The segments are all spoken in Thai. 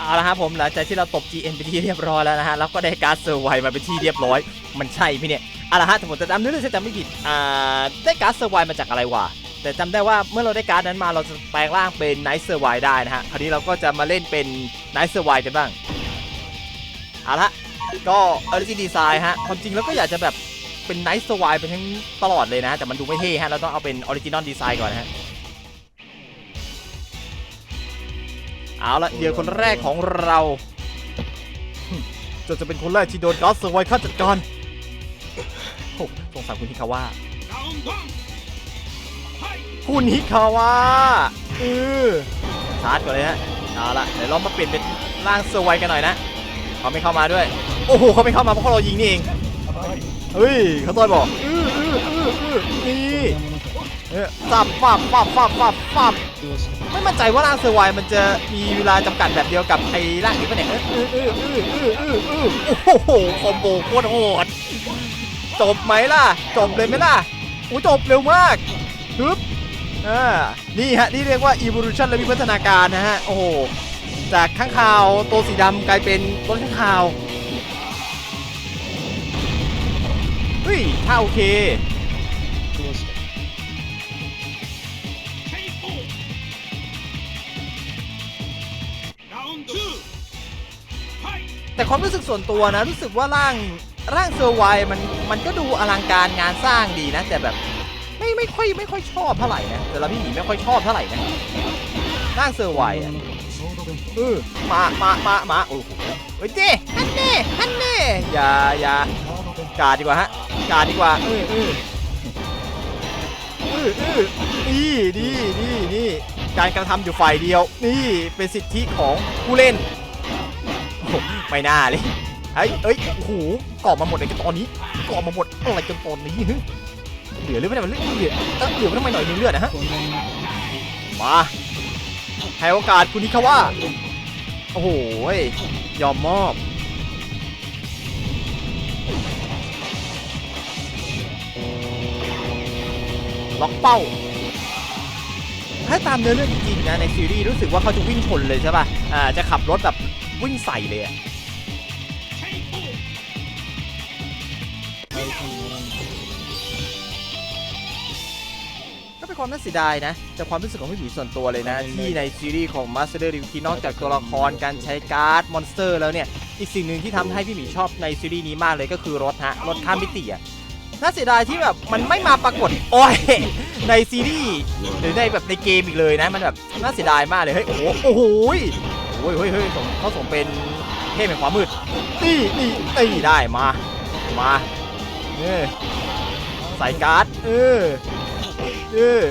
เอาละครับผมหลังจากที่เราตบ GN ไปที่เรียบร้อยแล้วนะฮะแล้วก็ได้การ์ดเซอร์ไวมาเป็นที่เรียบร้อย มันใช่ไหมเนี่ยเอาละฮะถ้าผมจะจำเรื่องจะจำไม่ผิดอ่าได้การ์ดเซอร์ไวมาจากอะไรวะแต่จำได้ว่าเมื่อเราได้การ์ดนั้นมาเราจะแปลงร่างเป็นไนท์เซอร์ไวได้นะฮะคราวนี้เราก็จะมาเล่นเป็นไนท์เซอร์ไวกันบ้างเอาละก็ออริจินดีไซน์ฮะความจริงแล้วก็อยากจะแบบเป็นไนท์เซอร์ไวไปทั้งตลอดเลยนะฮะแต่มันดูไม่เท่ฮะเราต้องเอาเป็นออริจินอลดีไซน์ก่อนนะฮะ เอาละเหยื่อคนแรกของเราจะจะเป็นคนแรกที่โดนกอสเซอร์ไวฆ่าจัดการโอ้สงสารคุณฮิคาวะคุณฮิคาวะเออชาร์จก่อนเลยฮะเอาละเดี๋ยวเรามาเปลี่ยนเป็นร่างเซอร์ไวกันหน่อยนะเขาไม่เข้ามาด้วย โอ้โหเขาไม่เข้ามาเพราะเรายิงนี่เองเฮ้ยเขาต่อยบอกอื้ออื้ออื้ออื้อนี่ สับฟับฟับฟับฟับฟับไม่มั่นใจว่าร่างเซอร์ไวมันจะมีเวลาจำกัดแบบเดียวกับไอ้ร่างนี้ปะเนี่ยเออเออเออเออเออเออโอ้โหคอมโบโคตรโหดจบไหมล่ะ จบเลยไหมล่ะโอ้จบเร็วมากฮึบอ่านี่ฮะนี่เรียกว่า evolution และวิวัฒนาการนะฮะ โอ้โห จากข้างคาวตัวสีดำกลายเป็นต้นข้างคาวเฮ้ยถ้าโอเค แต่ความรู้สึกส่วนตัวนะ รู้สึกว่าร่างร่างเซอร์ไวมันมันก็ดูอลังการงานสร้างดีนะ แต่แบบไม่ไม่ค่อยไม่ค่อยชอบเท่าไหร่นะแต่ละพี่หมีไม่ค่อยชอบเท่าไหร่นะร่างเซอร์ไวอะเออมามามามาโอ้โหเฮ้ยเจ้ฮันเน่ฮันเน่อย่าอย่ากาดดีกว่าฮะกาดดีกว่าเออเออเออเออนี่นี่นี่นี่การกระทำอยู่ฝ่ายเดียว นี่เป็นสิทธิของผู้เล่น ไม่น่าเลยเฮ้ยเอ้ยโอ้โหกรอบมาหมดเลยกันตอนนี้กรอบมาหมดอะไรกันตอนนี้ฮึเหลือหรือไม่ได้มันเหลือเหลือเออเหลือไม่ทำไมหน่อยนึงเลือดนะฮะมาให้โอกาสคุณนิคาวะโอ้โหยอมมอบล็อกเป้า ถ้าตามเนื้อเรื่องจริงๆนะในซีรีส์รู้สึกว่าเขาจะวิ่งชนเลยใช่ป่ะ อ่า จะขับรถแบบวิ่งใส่เลยอะ เป็นความน่าเสียดายนะแต่ความรู้สึกของพี่หมีส่วนตัวเลยนะ ที่ในซีรีส์ของ Master d e v ที่นอกจากตัวละครการใช้การ์ดมอนสเตอร์แล้วเนี่ย อีกสิ่งหนึ่งที่ทำให้พี่หมีชอบในซีรีส์นี้มากเลยก็คือรถฮะรถข้ามมิติอะน่าเสียดายที่แบบมันไม่มาปรากฏโอ้ยในซีรีส์หรือในแบบในเกมอีกเลยนะ มันแบบน่าเสียดายมากเลยเฮ้ยโอ้โหโอ้โหยโอ้ยเฮ้ยเฮ้ยสมเขาสมเป็นเทพแห่งความมืดนี่นี่นี่ได้มามาเออใส่การ์ดเออ เออ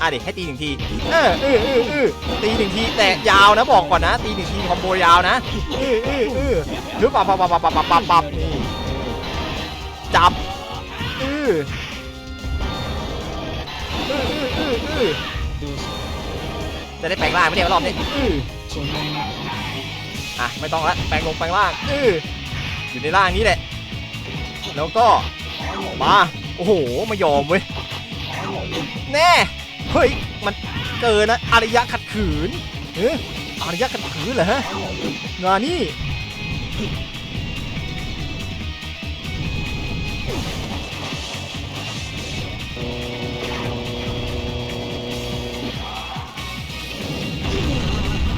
อะเดี๋ยวให้ตีหนึ่งทีเออเออเออเออตีหนึ่งทีแต่ยาวนะบอกก่อนนะ ตีหนึ่งทีคอมโบยาวนะเออเออเออหรือปับปับปับปับปับปับปับนี่จับเอออื้ออื้ออื้ออจะได้แปลงร่างไมเนี่ยรอบนี้อะไม่ต้องละแปลงลงแปลงร่างเอออยู่ในร่างนี้แหละแล้วก็มาโอ้โหไม่ยอมเว้ย แน่ เฮ้ย มันเกินนะอารยะขัดขืนเอออารยะขัดขืนเหรอฮะงานนี่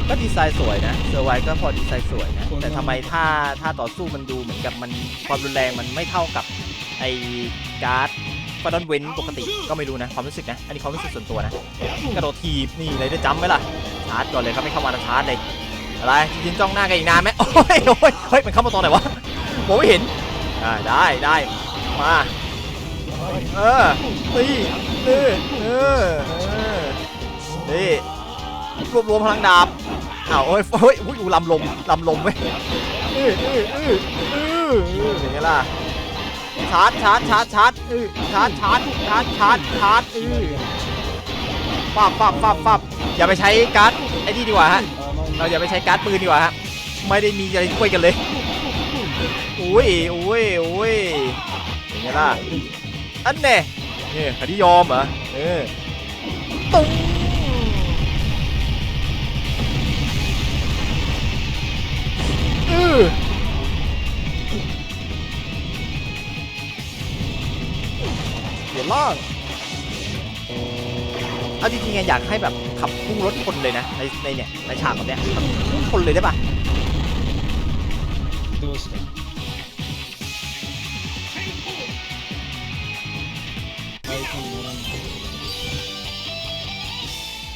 ก็ดีไซน์สวยนะเซอร์ไวก็พอดีไซน์สวยนะ แต่ทำไมถ้าถ้าต่อสู้มันดูเหมือนกับมันความรุนแรงมันไม่เท่ากับไอการ์ด ฟาดอนเว้นปกติก็ไม่รู้นะความรู้สึกนะ อันนี้ความรู้สึกส่วนตัวนะกระโดดทีบนี่เลยได้จำไหมล่ะชาร์จก่อนเลยครับไม่เข้ามาชาร์จเลยอะไรจริงจ้องหน้ากันอีกนานไหมโอ้ยโอ้ยเฮ้ยมันเข้ามาตอนไหนวะผมไม่เห็นอ่าได้ได้มาเออตีเออเออนี่รวบรวมพลังดาบอ้าวโอ้ยเฮ้ยอุ้ยอูลำลมลำลมเว้ยเออเออเออเออเอออย่างเงี้ยล่ะ ชาร์จชาร์จชาร์จชาร์จเออชาร์จชาร์จชาร์จชาร์จชาร์จเออปับปับปับปับอย่าไปใช้การ์ดไอ้นี่ดีกว่าฮะเราอย่าไปใช้การ์ดปืนดีกว่าฮะไม่ได้มีอะไรช่วยกันเลยอุ้ยอุ้ยอุ้ยอย่างเงี้ยล่ะอันเน่เนี่ยคดียอมเหรอเออตุ้ง เอาจริงๆอะอยากให้แบบขับพุ่งรถชนเลยนะในในเนี่ยในฉากแบบเนี้ยขับพุ่งชนเลยได้ปะ どうした相手にならんの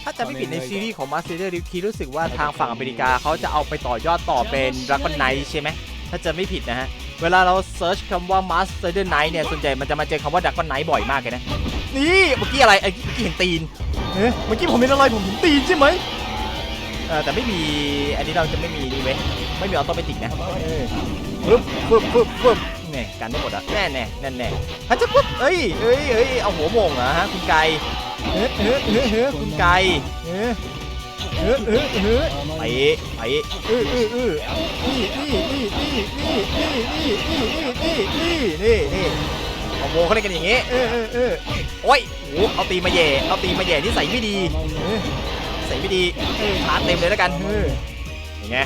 ถ้าจะไม่ผิดในซีรีส์ของมาสเตอร์ริคีรู้สึกว่าทางฝั่งอเมริกาเขาจะเอาไปต่อยอดต่อเป็น Dragon Knight ใช่ไหมถ้าจะไม่ผิดนะฮะ เวลาเราเซิร์ชคำว่า Master Knight เนี่ย ส่วนใหญ่มันจะมาเจอคำว่า Dragon Knight บ่อยมากเลยนะ นี่เมื่อกี้อะไรไอ้เมื่อกี้เห็นตีน เอ๊ะเมื่อกี้ผมเห็นอะไรผมเห็นตีนใช่ไหมเออแต่ไม่มีอันนี้เราจะไม่มีนี่เว้ยไม่มีออโตเมติกนะเออปึ๊บปึ๊บปึ๊บปึ๊บเนี่ยกันได้หมดอะแน่แน่แน่แน่ฮัจจะปึ๊บเอ้ยเอ้ยเอ้ยเอาหัวโมงเหรอฮะคุณไก่เฮ้ยเฮ้ยเฮ้ยเฮ้ยคุณไก่เฮ้ยเฮ้ยเฮ้ยเฮ้ยไปไปเออเออเออนี่นี่นี่นี่นี่นี่นี่นี่นี่นี่นี่ เอาโมเขาเล่นกันอย่างงี้เออเออเออโอ้ยโหเอาตีมาแย่เอาตีมาแย่ที่ใส่ไม่ดีเออใส่ไม่ดีเออชาเต็มเลยแล้วกันเออยังไง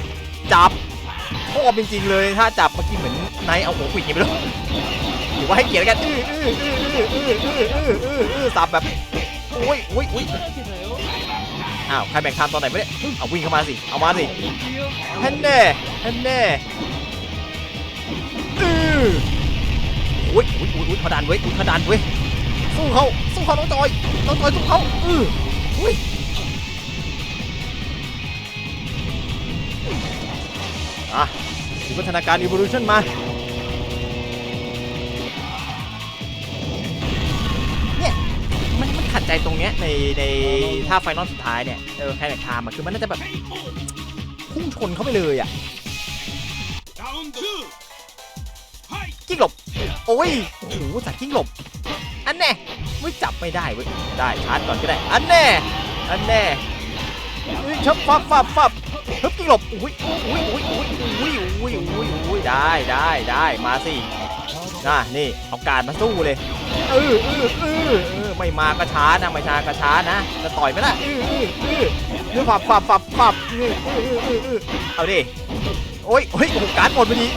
จับชอบจริงๆเลยถ้าจับเมื่อกี้เหมือนนายเอาหัวขวิดยังไม่รู้หรือว่าให้เกียรติกันอื้ออื้ออื้ออื้ออื้ออื้ออื้ออื้อสับแบบโอ้ยโอ้ยโอ้ยอ้าวใครแบ่งทำตอนไหนไม่ได้เอาวิ่งเข้ามาสิเอามาสิฮันเน่ฮันเน่อื้อ อุ้ยอุ้ยอุ้ยเขดานเว้ยอุ้ยขดานเว้ยสู้เขาสู้เขาน้องจอยต้องจอยสู้เขาอืออุ้ยอะวิวัฒนาการอีวอลูชั่นมาเนี่ยมันมันขัดใจตรงเนี้ยในในท่าไฟนอลสุดท้ายเนี่ยเออแค่ไหนทามอะคือมันน่าจะแบบพุ่งชนเข้าไปเลยอะ จิ้งหลบ โอ้ยโอ้โหจากกิ้งหลบ อันแน่ไม่จับไม่ได้เว้ย ได้ชาร์จก่อนก็ได้ อันแน่ อันแน่ชับฟับฟับฟับฮึบกิ้งหลบ อุ้ยอุ้ยอุ้ยอุ้ยอุ้ยอุ้ยอุ้ยอุ้ยได้ได้ได้มาสิน่ะนี่เอาการมาสู้เลยเออเออเออเออไม่มาก็ช้านะไม่ช้าก็ช้านะ จะต่อยไหมล่ะเออเออเออเรื่องฟับฟับฟับฟับเออเออเออเออเอาดิโอ้ยโอ้ยโอ้โหการดหมดพอดี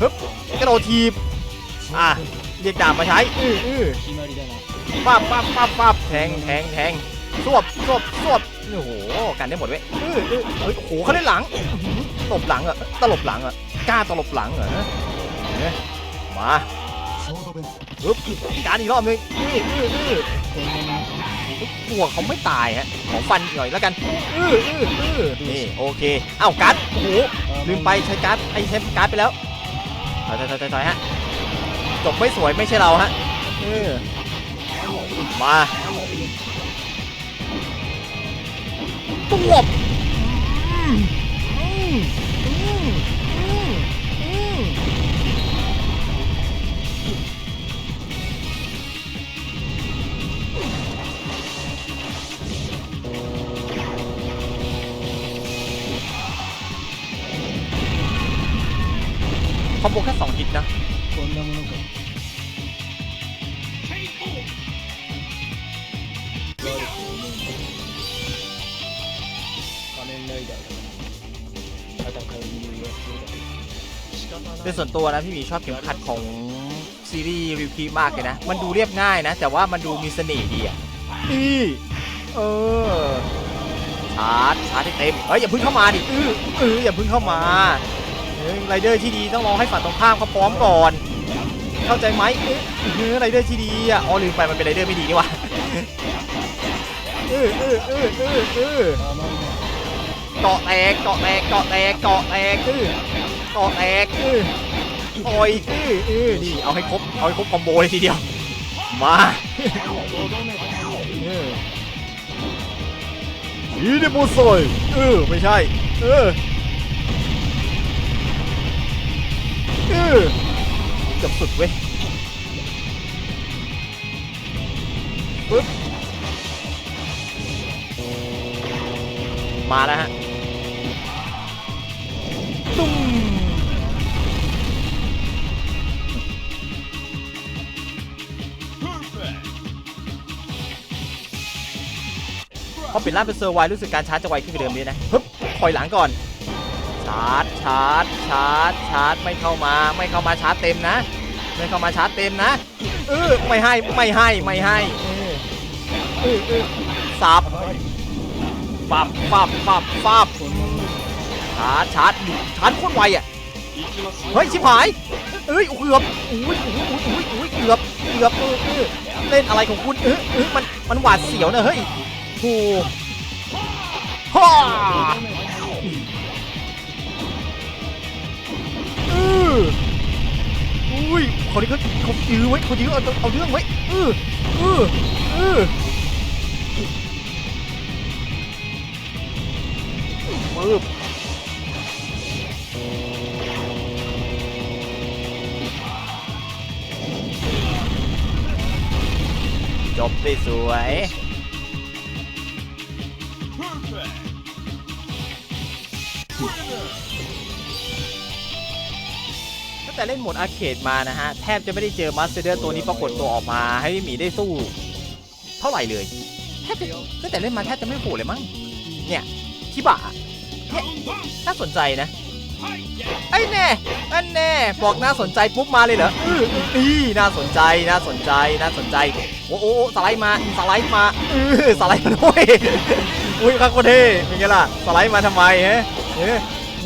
ฮึบกระโดดทีบอะเรียกดาบมาใช้อื้ออื้อปั๊บปั๊บปั๊บปั๊บแทงแทงแทงสวบสวบสวบโอ้โหกันได้หมดเว้ยอื้ออื้อเฮ้ยโอ้หเขาเล่นหลังตบหลังอะตลบหลังอะกล้าตลบหลังเหรอมา ปึ๊บการอีกรอบนึงอื้ออื้ออื้อตัวเขาไม่ตายฮะขอฟันหน่อยแล้วกันอื้ออื้ออื้อนี่โอเคเอ้าการ์ดโอ้โหลืมไปใช้การ์ดไอ้ใช้การ์ดไปแล้วถอยถอยถอยฮะจบไม่สวยไม่ใช่เราฮะมาตัว คอมโบแค่สองฮิตนะโดยส่วนตัวนะพี่หมีชอบเข็มขัดของซีรีส์วิวคีมากเลยนะ มันดูเรียบง่ายนะ แต่ว่ามันดูมีเสน่ห์ดีอะอีเออชาร์จชาร์จให้เต็มเฮ้ยอย่าพึ่งเข้ามาดิเออเอออย่าพึ่งเข้ามา ไรเดอร์ที่ดีต้องรอให้ฝั่งตรงข้ามเขาพร้อมก่อน เข้าใจไหมเฮ้ยไรเดอร์ที่ดีอ๋อลืมไปมันเป็นไรเดอร์ไม่ดีนี่ว่าเออเออเออเออเออเกาะแตกเกาะแตกเกาะแตกเกาะแตกเออเกาะแตกเออต่อยเออเออนี่เอาให้ครบเอาให้ครบคอมโบเลยทีเดียวมาอีเดโมซอยเออไม่ใช่ เออ เออเกือบสุดเว้ยปึ๊บมาแล้วฮะตุ้มพอปิดล่างเป็นเซอร์ไวรู้สึกการชาร์จจะไวขึ้นกว่าเดิมนี้นะฮึบถอยหลังก่อน ชาร์จชาร์จชาร์จชาร์จไม่เข้ามาไม่เข้ามาชาร์จเต็มนะ ไม่เข้ามาชาร์จเต็มนะเออไม่ให้ไม่ให้ไม่ให้เออเอสับปับปับปับปับชาร์จชาร์จชาร์จโคตรไวอะเฮ้ยชิบหายเอ้ยเกือบอุ้ยอุ้ยอุ้ยอุ้ยเกือบเกือบเออเออเล่นอะไรของคุณเออเออมันมันหวาดเสียวนะเฮ้ยโหฮ่า คนนี้เขาเขายื้อไว้เขายื้อเอาเอาเรื่องไว้เออเออเออปึ๊บจบได้สวย แต่เล่นโหมดอาร์เคดมานะฮะ แทบจะไม่ได้เจอมาสเตอร์ตัวนี้ปรากฏตัวออกมาให้หมีได้สู้ เท่าไหร่เลยแทบจะแต่เล่นมาแทบจะไม่โผล่เลยมั้งเนี่ยคิบะน่าสนใจนะไอ้แน่ไอ้แน่บอกน่าสนใจปุ๊บมาเลยเหรอนี่น่าสนใจน่าสนใจน่าสนใจ โอ้โหสไลด์มาสไลด์มาเออสไลด์มาด้วยอุ้ยครับโคเท่เป็นไงล่ะสไลด์มาทำไมฮะ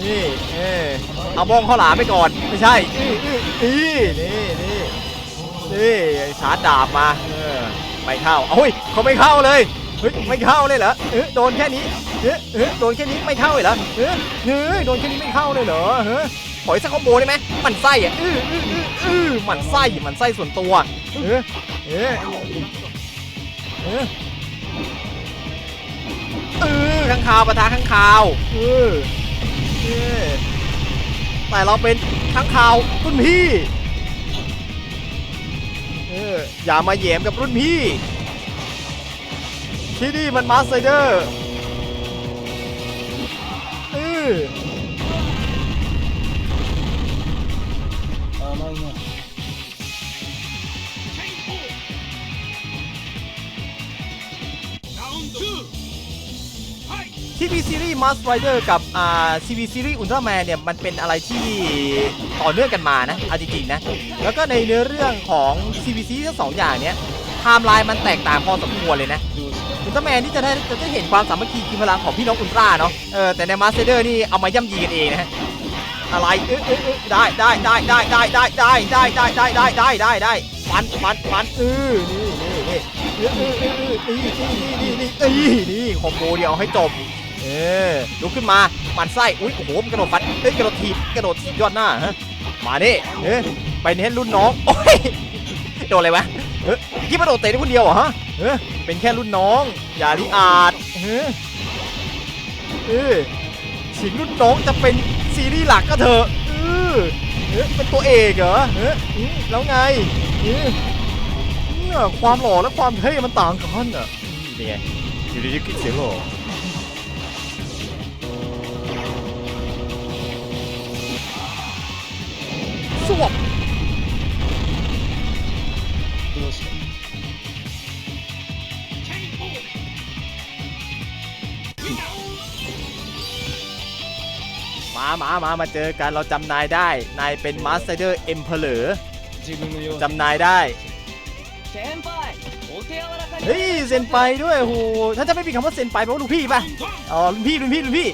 นี่เออเอาบ้องข้าวหลามไปก่อน ไม่ใช่อืออื้อนี่นี่นี่นี่ชาร์จดาบมาเออไม่เข้าเอ้ยเขาไม่เข้าเลยเฮ้ยไม่เข้าเลยเหรอเออโดนแค่นี้เฮ้ยเฮ้ยโดนแค่นี้ไม่เข้าเลยเหรอเฮ้ยเฮ้ยโดนแค่นี้ไม่เข้าเลยเหรอเฮ้ยปล่อยสักคอมโบได้ไหมมันไส้อะอื้ออื้ออื้ออือมันไส้มันไส้ส่วนตัวเฮ้ยเฮ้ยเฮ้ยเออข้างคาวปะทะข้างคาวเออ แต่เราเป็นข้างคาวรุ่นพี่เอออย่ามาแหยมกับรุ่นพี่ ที่นี่มันมาสเตอร์เออ ทีวีซีรีส์มัสไรเดอร์กับอ่าทีวีซีรีส์อุลตร้าแมนเนี่ย มันเป็นอะไรที่ต่อเนื่องกันมานะเอาจริงๆนะ แล้วก็ในเนื้อเรื่องของทีวีซีทั้งสองอย่างเนี้ยไทม์ไลน์มันแตกต่างพอสมควรเลยนะอุลตร้าแมนที่จะได้จะได้เห็นความสามัคคีกินพลังของพี่น้องอุลตร้าเนาะเออแต่ในมาสไรเดอร์นี่เอามาย่ำยีกันเองนะอะไรเออเออเออได้ได้ได้ได้ได้ได้ได้ได้ได้ได้ได้ได้ได้ได้ฟันฟันฟันเออนี่เออนี่เออเออเออนี่นี่นี่นี่นี่นี่คอมโบเดียวให้จบ เออลุกขึ้นมามันไส้อุ้ยโอ้โหกระโดดฟันเอ้ยกระโดดถีบกระโดดถีบยอดหน้าฮะมาดิเออไปเน้นรุ่นน้องโอ้ยโดนอะไรวะเออยี่มาโดดเตะได้คนเดียวเหรอฮะเออเป็นแค่รุ่นน้องอย่าลิอาดเออเออถึงรุ่นน้องจะเป็นซีรีส์หลักก็เถอะเออเออเป็นตัวเอกเหรอเออแล้วไงเออความหล่อและความเท่มันต่างกันอะนี่ไงอยู่ดีๆคิดเสียงหล่อ มามามามาเจอกันเราจำนายได้ นายเป็นมาสเตอร์เอ็มเพลอจำนายได้เฮ้ยเซนไปด้วยโหถ้าจะไม่มีคำว่าเซนไปแปลว่ารุ่นพี่ป่ะอ๋อรุ่พี่รุ่พี่รุ่พี่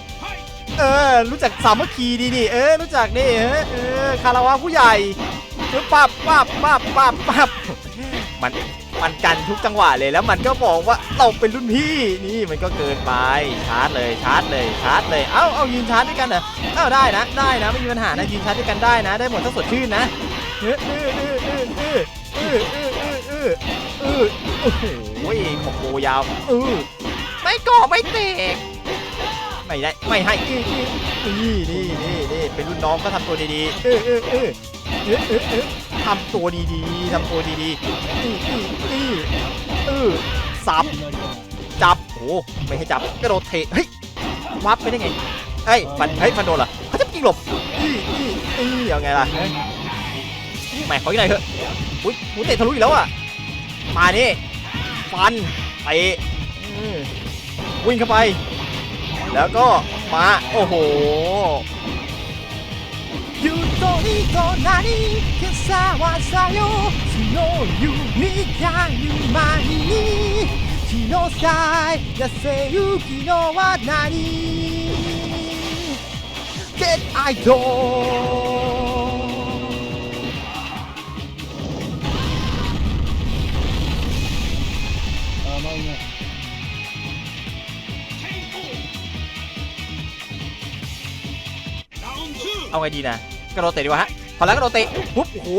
เออรู้จักสามัคคีดีนี่เออรู้จักนี่เออคาราวะผู้ใหญ่ปั๊บปั๊บปั๊บปั๊บปั๊บมัน มันกันทุกจังหวะเลยแล้วมันก็บอกว่าเราเป็นรุ่นพี่นี่มันก็เกินไปชาร์จเลยชาร์จเลยชาร์จเลยเอ้าเอายืนชาร์จด้วยกันเหรอเอ้าได้นะได้นะไม่มีปัญหานะยืนชาร์จด้วยกันได้นะ ได้หมดถ้าสดชื่นนะเออเออเออเออเออเออเออเออเออโอ้โหขอบโบยาวเออไม่ก่อไม่เตะไม่ได้ไม่ให้อือนี่นี่นี่นี่เป็นรุ่นน้องก็ทำตัวดีๆเออเออเออเออเออ ทำตัวดีๆทำตัวดีๆนี่นี่นี่เออสับ จับ โอ้ไม่ให้จับกระโดดเทเฮ้ยวับไปได้ไงเฮ้ยฟันเฮ้ยฟันโดนเหรอเขาจะยิงหลบอีอีอีเอาไงล่ะแหม่ขออีกหนเถอะอุ้ยหูเตะทะลุอีกแล้วอะมานี่ฟันไปวิ่งเข้าไป แล้วก็มา โอ้โห となり今朝はさよ強い弓が馬に気のさい痩せゆきのは何 Get idol เอาไกระโดดเตะดีกว่าฮะพอแล้วกระโดดเตะปุ๊บโอ้โห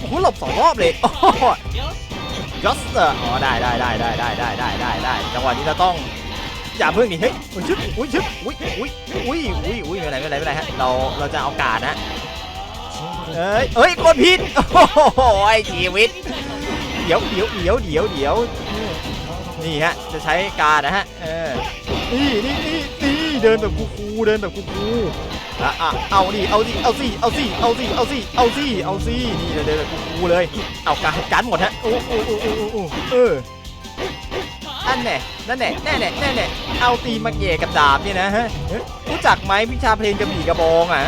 โอ้โหหลบสองรอบเลยโอ้โหยสเตอร์อ๋อได้ได้ได้ได้ได้ได้ได้ได้ได้จังหวะนี้เราต้องอย่าเพิ่งดิเฮ้ยอุ้ยชึบอุ้ยชึบอุ้ยอุ้ยอุ้ยอุ้ยอุ้ยไม่เป็นไรไม่เป็นไรไม่เป็นไรฮะเราเราจะเอาการนะเอ้ยเอ้ยกดผิดโอ้โหไอ้ชีวิตเดี๋ยวเดี๋ยวเดี๋ยวเดี๋ยวเดี๋ยวนี่ฮะจะใช้การนะฮะเออนี่นี่นี่นี่เดินแบบคูลๆเดินแบบคูลๆ อะอะเอาดิเอาสิเอาสิเอาสิเอาสิเอาสิเอาสิเอาสินี่เดินแบบคูลๆเลยเอาการการหมดฮะโอ้โอ้โอ้โอ้โอ้เอออันแน่นั่นแน่แน่แน่แน่แน่เอาตีมาเกะกับดาบเนี่ยนะฮะรู้จักไหมวิชาเพลงกระบี่กระบองอะ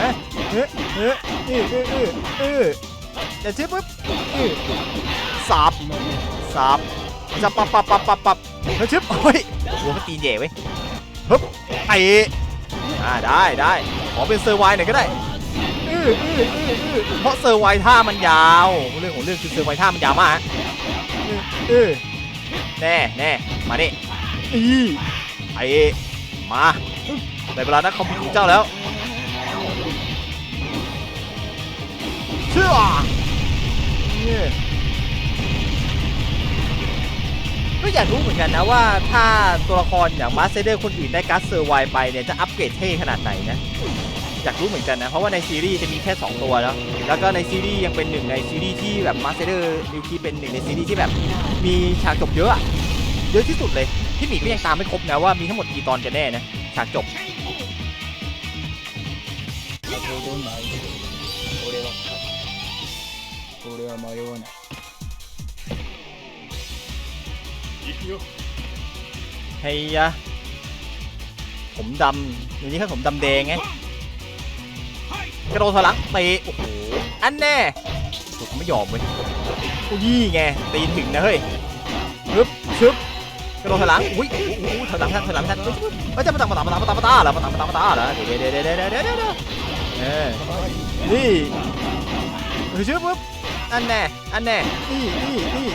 เฮ้เฮ้เออเออเออเออจะชื่อปุ๊บสับสับจะปับปับปับปับปับเฮ้ยชึบโอ้ยหัวมันตีนเย่ไว้ยฮึบไอ้อ่าได้ได้ ขอเป็นเซอร์ไวน์หน่อยก็ได้เออเออเออเออเพราะเซอร์ไวน์ท่ามันยาวเรื่องของเรื่องคือเซอร์ไวน์ท่ามันยาวมากฮะเออเออแน่แน่มาดิอีไอ้มาในเวลานักคอมพิวของเจ้าแล้วเชื่อ อยากรู้เหมือนกันนะว่าถ้าตัวละครอย่างมาสเตอร์คนอื่นได้การ์ดเซอร์ไวน์ไปเนี่ยจะอัปเกรดเท่ขนาดไหนนะ อยากรู้เหมือนกันนะ เพราะว่าในซีรีส์จะมีแค่ 2 ตัวแล้ว แล้วก็ในซีรีส์ยังเป็นหนึ่งในซีรีส์ที่แบบมาสเตอร์นิวคีเป็นหนึ่งในซีรีส์ที่แบบมีฉากจบเยอะอะเยอะที่สุดเลย พี่หมีก็ยังตามไม่ครบนะว่ามีทั้งหมดกี่ตอนกันแน่นะฉากจบ 先ほどの相手俺は勝つ俺は迷わない อยู่เฮียผมดำอย่างนี้ครับผมดำแดงไงกระโดดถลังตีโอ้โหอันแน่ถูกไม่ยอมเว้ยโอ้ยี่ไงตีถึงนะเฮ้ยชึบชึบกระโดดถลังอุ้ยถอยหลังท่านถลังท่านไม่ใช่มาตามมาตามมาตามมาตามมาตามหรอมาตามมาตามมาตามเหรอเดี๋ยวเดี๋ยวเดี๋ยวเดี๋ยวเดี๋ยวเดี๋ยวเออนี่ชึบปึ๊บอันแน่อันแน่นี่นี่นี่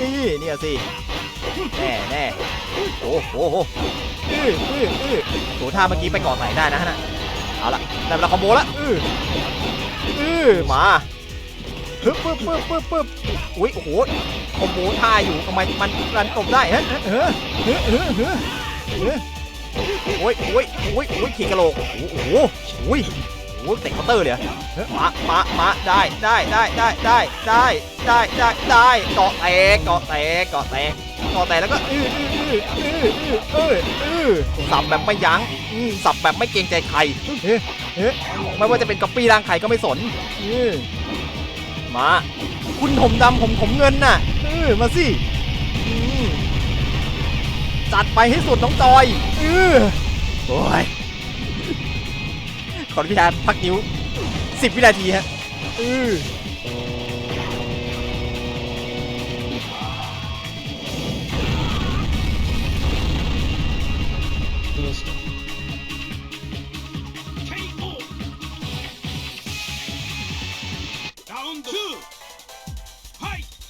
นี่นี่เนี่ยสิ แน่แน่โอ้โหอื้ออื้ออื้อโหท่าเมื่อกี้ไปก่อนไหนได้นะฮะน่ะเอาละได้เวลาคอมโบละอื้ออื้อมาปึ๊บปึ๊บปึ๊บปึ๊บปึ๊บอุ้ยโอ้โหคอมโบท่าอยู่ทำไมมันรันกบได้ฮะเออเออเออเออเออโอ้ยโอ้ยโอ้ยโอ้ยขี่กระโหลกโอ้โหโอ้ยโอ้ยเตะเคาน์เตอร์เลยเหรอเฮ้ยมามามาได้ได้ได้ได้ได้ได้ได้ได้ได้เกาะแตกเกาะแตกเกาะแตก เกาะแตกแล้วก็อื้ออื้ออื้ออื้อสับแบบไม่ยั้งสับแบบไม่เกรงใจใครเฮ้ยเฮ้ยไม่ว่าจะเป็นก๊อปปี้ร่างใครก็ไม่สนมา คุณถมดำผมถมเงินน่ะมาสิจัดไปให้สุดน้องจอยโอ้ยขออนุญาตพักนิ้วสิบวินาทีฮะเออ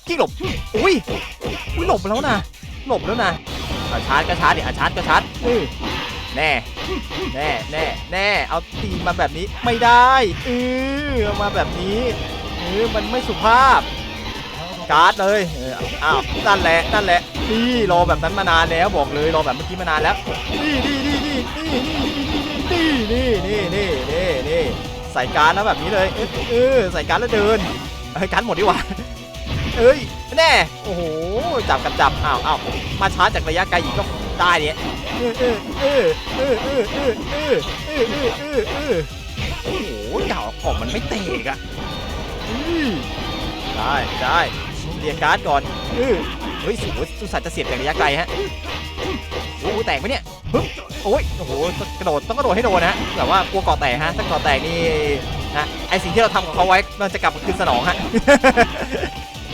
จี้หลบ อุ้ย อุ้ยหลบแล้วนะ หลบแล้วนะอาชาร์จก็ชาร์จดิอาชาร์จก็ชาร์จแน่ แน่ แน่ แน่ เอาตีมาแบบนี้ไม่ได้เออมาแบบนี้เออมันไม่สุภาพ การ์ดเลย เออ อ้าวนั่นแหละนั่นแหละนี่รอแบบนั้นมานานแล้วบอกเลยรอแบบเมื่อกี้มานานแล้วนี่นี่ นี่นี่นี่นี่นี่นี่นี่ใส่การแล้วแบบนี้เลยเออใส่การแล้วเดินเฮ้การหมดดีกว่าเอ้ยแน่โอ้โหจับกับจับอ้าวอ้าวมาช้าจากระยะไกลอีกก็ได้เนี่ยโอ้โหเดาของมันไม่เตะอะได้ได้เรียการ์ดก่อนเฮ้ยสุสัตจะเสียบจากระยะไกลฮะ โอ้แตกไหมเนี่ยโอ้ยโอ้โหกระโดดต้องกระโดดให้โดนนะแบบว่ากลัวกาะแตกฮะถ้ากาะแตกนี่นะไอสิ่งที่เราทำกับเขาไว้มันจะกลับมาคืนสนองฮะ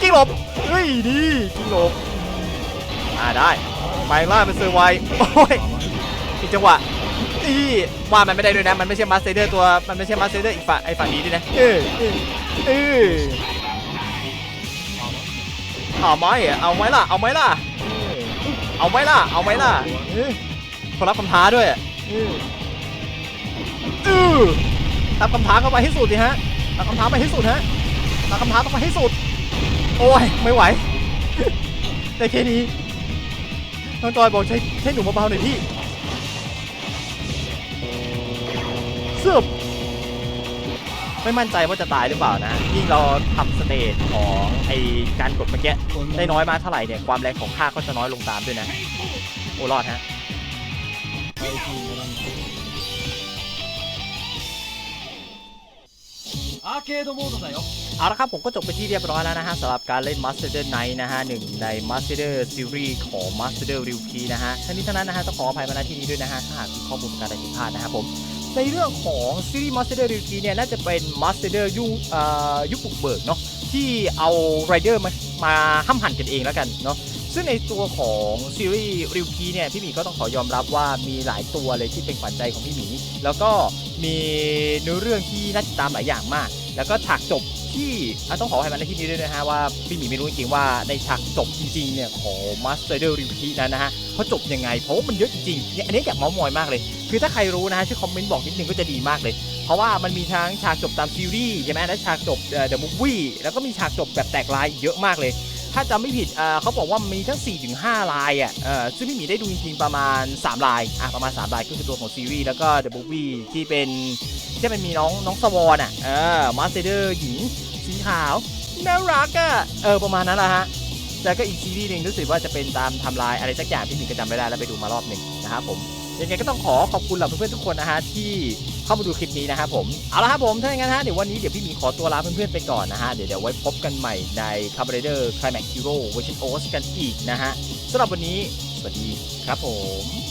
กิ้งหลบเฮ้ยดีกิ้งหลบอ่าได้ไปล่าเป็นเซอร์ไวโอ้ยอีกจังหวะอีว่ามันไม่ได้ด้วยนะ มันไม่ใช่มาสเตอร์ตัวมันไม่ใช่มาสเตอร์อีกฝั่งไอฝั่งนี้ด้วยนะเออเออเออเอาไหมเอาไหมล่ะเอาไหมล่ะ เอาไหมล่ะ เอาไหมล่ะเออเขารับคำท้าด้วยอะเออเออรับคำท้าเข้าไปให้สุดดิฮะรับคำท้าไปให้สุดฮะรับคำท้าต้องไปให้สุด โอ้ย ไม่ไหว แต่แค่นี้น้องจอยบอกใช้ใช้หนูเบาๆหน่อยพี่เสือบ ไม่มั่นใจว่าจะตายหรือเปล่านะยิ่งเราทำสเตจของไอการกดเมื่อกี้ได้น้อยมากเท่าไหร่เนี่ยความแรงของค่าก็จะน้อยลงตามด้วยนะโอ้รอดฮะเอาละครับผมก็จบไปที่เรียบร้อยแล้วนะฮะสำหรับการเล่น Master Knight นะฮะหนึ่งใน Master Series ของ Master r e w p นะฮะทั้งนี้ทั้งนั้นนะฮะต้องขออภัยมาณที่นี้ด้วยนะฮะถ้าหากมีข้อมูลการผิดพลาดนะครับผม ในเรื่องของซีรีส์ Master r e p เนี่ยน่าจะเป็น Master ยุคเอ่อยุคบุกเบิกเนาะที่เอาไรเดอร์มามาห้ามหันกันเองแล้วกันเนาะซึ่งในตัวของซีรีส์ริวคีเนี่ยพี่หมีก็ต้องขอยอมรับว่ามีหลายตัวเลยที่เป็นขวัญใจของพี่หมี แล้วก็มีเนื้อเรื่องที่น่าติดตามหลายอย่างมาก แล้วก็ฉากจบ ที่อะต้องขอให้มันในที่นี้ด้วยนะฮะว่าพี่หมีไม่รู้จริงๆว่าในฉากจบจริงๆเนี่ยของ Master r e p นั้นนะฮะเขาจบยังไงเพราะว่ามันเยอะจริงๆเนี่ยอันนี้อยากเมาส์มอยมากเลย คือถ้าใครรู้นะฮะช่วยคอมเมนต์บอกนิดนึงก็จะดีมากเลย เพราะว่ามันมีทั้งฉากจบตามซีรีส์ใช่ไหมและฉากจบเดอะมูฟวี่แล้วก็มีฉากจบแบบแตกลายเยอะมากเลย ถ้าจำไม่ผิดเอ่อเขาบอกว่ามีทั้ง 4-5 ลายอะซึ่งพี่หมีได้ดูจริงๆประมาณ 3 ลายอะประมาณ 3 ลายก็คือตัวของซีรีส์แล้วก็เดอะมูฟวี่ที่เป็นที่มันมีน้องน้องสวอนอะเออมาสเตอร์หญิง สีขาวน่ารักอะเออประมาณนั้นแหละฮะแล้วก็อีกซีรีส์หนึ่งรู้สึกว่าจะเป็นตามทำลายอะไรสักอย่างที่หมีก็จำไม่ได้แล้วไปดูมารอบหนึ่งนะครับผมยังไงก็ต้องขอขอบคุณเหล่าเพื่อนๆทุกคนนะฮะที่เข้ามาดูคลิปนี้นะครับผมเอาละครับผมถ้าอย่างนั้นฮะเดี๋ยววันนี้เดี๋ยวพี่หมีขอตัวลาเพื่อนๆไปก่อนนะฮะเดี๋ยวเดี๋ยวไว้พบกันใหม่ใน c a b r a d e r Climax Hero Version OS กันอีกนะฮะสำหรับวันนี้สวัสดีครับผม